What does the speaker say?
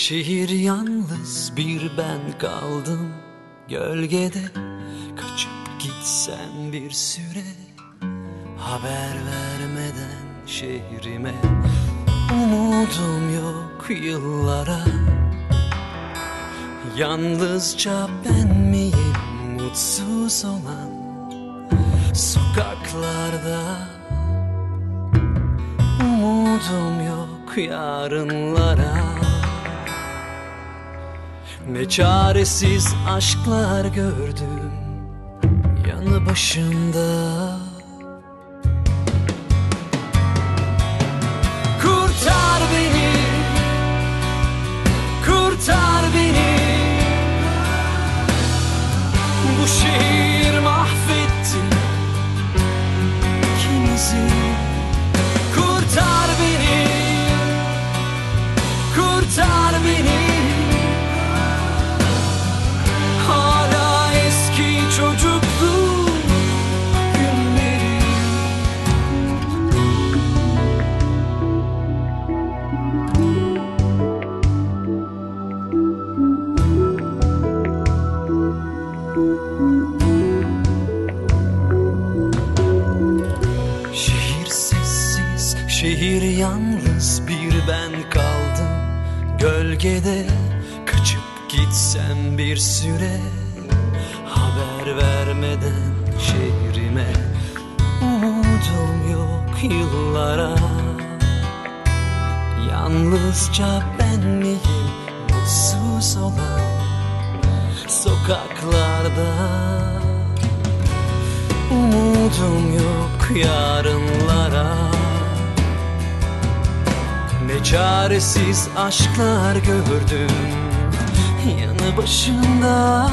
Şehir yalnız bir ben kaldım. Gölgede kaçıp gitsem bir süre Haber vermeden şehrime Umudum yok yıllara. Yalnızca ben miyim mutsuz olan Sokaklarda? Umudum yok yarınlara Ne çaresiz aşklar gördüm Yanı başımda şehir yalnız bir ben kaldım. Gölgede kaçıp gitsem bir süre Haber vermeden şehrime Umudum yok yıllara. Yalnızca ben miyim mutsuz olan Sokaklarda? Umudum yok yarınlara Çaresiz aşklar gördüm. Yanı başında